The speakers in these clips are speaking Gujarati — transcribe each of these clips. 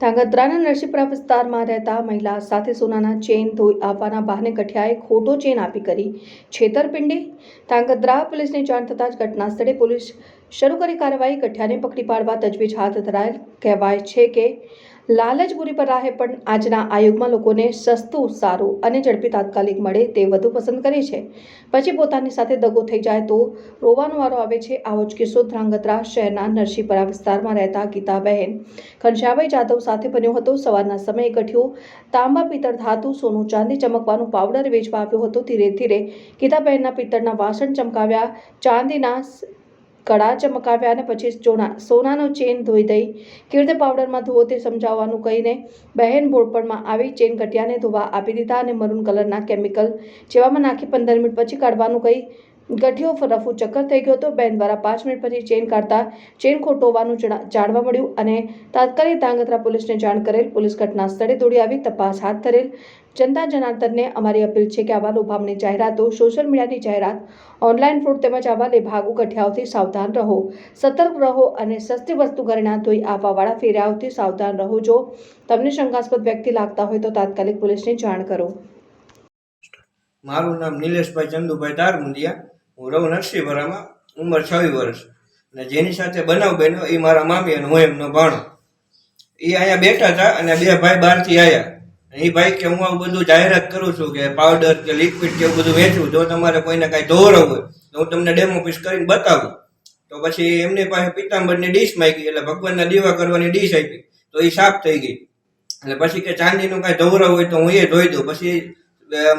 ધાંગધ્રાના નરસિંહપુરા વિસ્તારમાં રહેતા મહિલા સાથે સોનાના ચેન ધોઈ આવવાના બહાને ગઠિયાએ ખોટો ચેન આપી કરી છેતરપિંડી. ધાંગધ્રા પોલીસને જાણ થતાં જ ઘટના સ્થળે પોલીસ શરૂ કરી કાર્યવાહી. ગઠિયાને પકડી પાડવા તજવીજ હાથ ધરાયેલ. કહેવાય છે કે લાલચ બુરી પર રાહે પણ આજના આયુગમાં લોકોને સસ્તું, સારું અને ઝડપી તાત્કાલિક મળે તે વધુ પસંદ કરે છે. પછી પોતાની સાથે દગો થઈ જાય તો રોવાનો વારો આવે છે. આવો જ કિસ્સો ધ્રાંગધ્રા શહેરના નરસિંહપરા વિસ્તારમાં રહેતા ગીતાબહેન ઘનશ્યાભાઈ જાદવ સાથે બન્યો હતો. સવારના સમયે ગઠિયો તાંબા પિત્તળ ધાતુ સોનું ચાંદી ચમકવાનું પાવડર વેચવા આવ્યો હતો. ધીરે ધીરે ગીતાબહેનના પિત્તળના વાસણ ચમકાવ્યા. ચાંદીના કડા ચમકાવ્યા અને પછી સોના સોનાનો ચેન ધોઈ દઈ કેવી પાવડરમાં ધોવો તે સમજાવવાનું કહીને બહેન બોળપણમાં આવી ચેન ઘટિયાને ધોવા આપી દીધા અને મરૂન કલરના કેમિકલ જેવામાં નાખી પંદર મિનિટ પછી કાઢવાનું કહી ગઠિયો રફુ ચક્કર થઈ ગયો હતો. બેન દ્વારા પાંચ મિનિટ પછી ચેન કાઢતા ચેન ખોટોવાનું જાણવા મળ્યું અને તાત્કાલિક ધાંગધ્રા પોલીસને જાણ કરેલ. પોલીસ ઘટના સ્થળે દોડી આવી, તપાસ હાથ ધરેલ. જનતા જનાર્દનને અમારી અપીલ છે કે આવા લોભામણી જાહેરાતો સોશિયલ મીડિયાની જાહેરાત, ઓનલાઈન ફ્રોડ તેમજ આવા લેભાગુ ગઠિયાઓથી સાવધાન રહો. સતર્ક રહો અને સસ્તી વસ્તુ ઘરેણા ધોઈ આપવાવાળા ફેરિયાઓથી સાવધાન રહો. જો તમને શંકાસ્પદ વ્યક્તિ લાગતા હોય તો તાત્કાલિક પોલીસને જાણ કરો. મારું નામ નિલેશભાઈ ચંદુભાઈ તારમુંડિયા હું રહું નરસિંહપરામાં ઉંમર છવ્વીસ વર્ષ. અને જેની સાથે બનાવ બન્યો એ મારા મામી અને હું એમનો ભાણો. એ અહીંયા બેઠા હતા અને બે ભાઈ બહારથી આવ્યા એ ભાઈ કે હું આવું બધું જાહેરાત કરું છું કે પાવડર કે લિક્વિડ કે એવું બધું વેચું જો તમારે કોઈને કાંઈ ધોવરવું હોય, તો હું તમને ડેમો પીસ કરીને બતાવું. તો પછી એમની પાસે પિત્તાંબરની ડીશ માંગી, એટલે ભગવાનના દીવા કરવાની ડીશ આપી. તો એ સાફ થઈ ગઈ. એટલે પછી કે ચાંદીનું કાંઈ ધોવરાવ હોય તો હું એ ધોઈ દઉં. પછી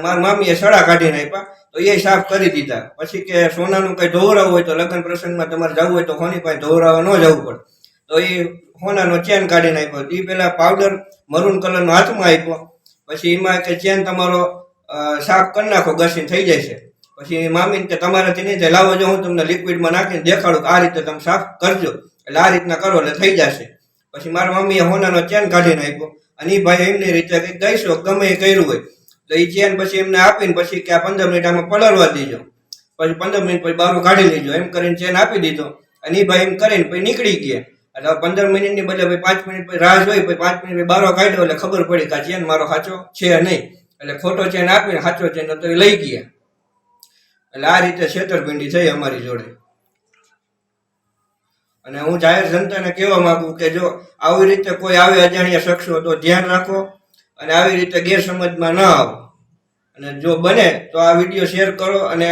મારા મામીએ સડા કાઢીને આપ્યા. તો એ સાફ કરી દીધા. પછી કે સોનાનું કંઈ ધોવરાવ હોય તો લગ્ન પ્રસંગમાં તમારે જવું હોય તો કોની પાસે ધોવરાવા ન જવું પડે. તો એ સોનાનો ચેન કાઢીને આપ્યો. એ પેલા પાવડર મરૂન કલરનો હાથમાં આપ્યો. પછી એમાં કે ચેન તમારો સાફ કરી નાખો, ઘસીને થઈ જશે. પછી મામીને કે તમારાથી નહીં થાય લાવો જો હું તમને લિક્વિડમાં નાખીને દેખાડું આ રીતે તમે સાફ કરજો. એટલે આ રીતના કરો એટલે થઈ જશે. પછી મારા મમ્મીએ હોનાનો ચેન કાઢીને આપ્યો. અને એ ભાઈ એમની રીતે કંઈક ગઈશો ગમે એ કર્યું હોય. તો એ ચેન પછી એમને આપીને પછી કે આ પંદર મિનિટ આમાં પલળવા દીજો. પછી પંદર મિનિટ પછી બારું કાઢી લેજો. એમ કરીને ચેન આપી દીધો. અને એ ભાઈ એમ કરીને પછી નીકળી ગયા. એટલે પંદર મિનિટની બદલે ભાઈ પાંચ મિનિટ પછી રાહ જોઈ, પછી પાંચ મિનિટ બારો કાઢ્યો એટલે ખબર પડી કે આ ચેન મારો સાચો છે નહીં. એટલે ખોટો ચેન આપીને સાચો ચેન તો એ લઈ ગયા. એટલે આ રીતે છેતરપિંડી થઈ અમારી જોડે. અને હું જાહેર જનતાને કહેવા માંગુ કે જો આવી રીતે કોઈ આવે અજાણ્યા શખ્સો તો ધ્યાન રાખો. અને આવી રીતે ગેરસમજમાં ન આવો. અને જો બને તો આ વીડિયો શેર કરો અને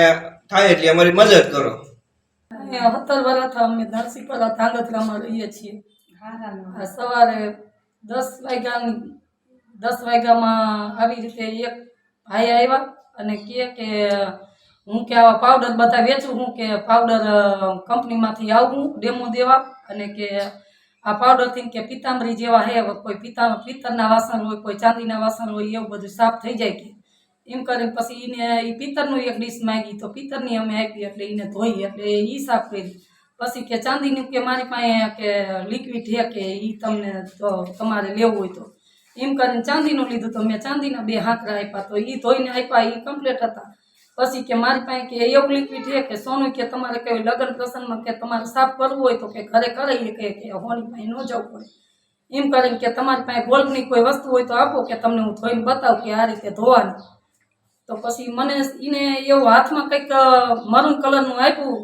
થાય એટલે અમારી મદદ કરો. સત્તર વર્ષ અમે નરસિંહપરા ધાંગધ્રામાં રહીએ છીએ. સવારે દસ વાગ્યા દસ વાગ્યામાં આવી રીતે એક ભાઈ આવ્યા અને કહે કે હું કે આવા પાવડર બધા વેચું હું કે પાવડર કંપનીમાંથી આવું ડેમો દેવા. અને કે આ પાવડરથી કે પિત્તાંબરી જેવા હે કોઈ પિત્તા પિત્તરના વાસણ હોય, કોઈ ચાંદીના વાસણ હોય, એવું બધું સાફ થઈ જાય કે. એમ કરીને પછી એને એ પિત્તરનું એક ડીશ માંગી, તો પિત્તરની અમે આપી, એટલે એને ધોઈ, એટલે એ સાફ કરી. પછી કે ચાંદીનું કે મારી પાસે કે લિક્વિડ છે કે એ તમને તો તમારે લેવું હોય તો. એમ કરીને ચાંદીનું લીધું તો મેં ચાંદીના બે હાંકરા આપ્યા, તો એ ધોઈને આપ્યા એ કમ્પ્લીટ હતા. પછી કે મારી પાસે કે એવું લિક્વિડ છે કે સોનું કે તમારે કઈ લગ્ન પ્રસંગમાં કે તમારે સાફ કરવું હોય તો કે ઘરે કરાવીએ કે કે હોની પાસે ન જવું પડે. એમ કરીને કે તમારી પાસે ગોલ્ડની કોઈ વસ્તુ હોય તો આપો કે તમને હું ધોઈને બતાવું કે આ રીતે ધોવાની. તો પછી મને એને એવું હાથમાં કંઈક મરૂન કલરનું આપ્યું.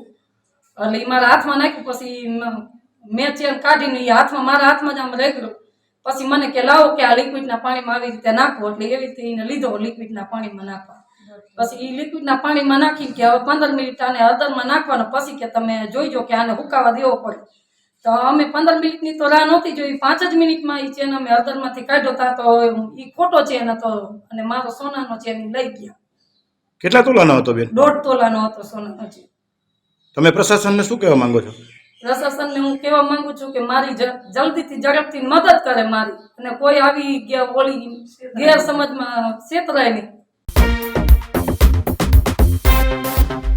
એટલે એ મારા હાથમાં નાખ્યું, પછી મેં ચેન કાઢીને એ હાથમાં, મારા હાથમાં જ આમ રહી ગયો પછી મને કે લાવો કે આ લિક્વિડના પાણીમાં આવી રીતે નાખો, એટલે એવી રીતે એને લીધો લિક્વિડના પાણીમાં નાખવા. પછી એ લિક્વિડના પાણીમાં નાખીને કે હવે પંદર મિનિટ આને હળદરમાં નાખવાનો પછી કે તમે જોઈજો કે આને હુકાવા દેવો પડે. તો અમે પંદર મિનિટની તો રાહ નહોતી જોઈ પાંચ જ મિનિટમાં એ ચેન અમે હળદરમાંથી કાઢ્યો હતા તો એ ખોટો ચેન હતો અને મારો સોનાનો ચેન લઈ ગયા. કેટલા તોલાનો હતો બેન? દોઢ તોલાનો હતો સોનાનો ચેન. તમે પ્રશાસનને શું કહેવા માંગો છો? પ્રશાસનને હું કહેવા માંગુ છું કે મારી જ- જલ્દીથી ઝડપથી મદદ કરે મારી. અને કોઈ આવી ગયા ઓલી ગેરસમજમાં છેતરાય નહીં.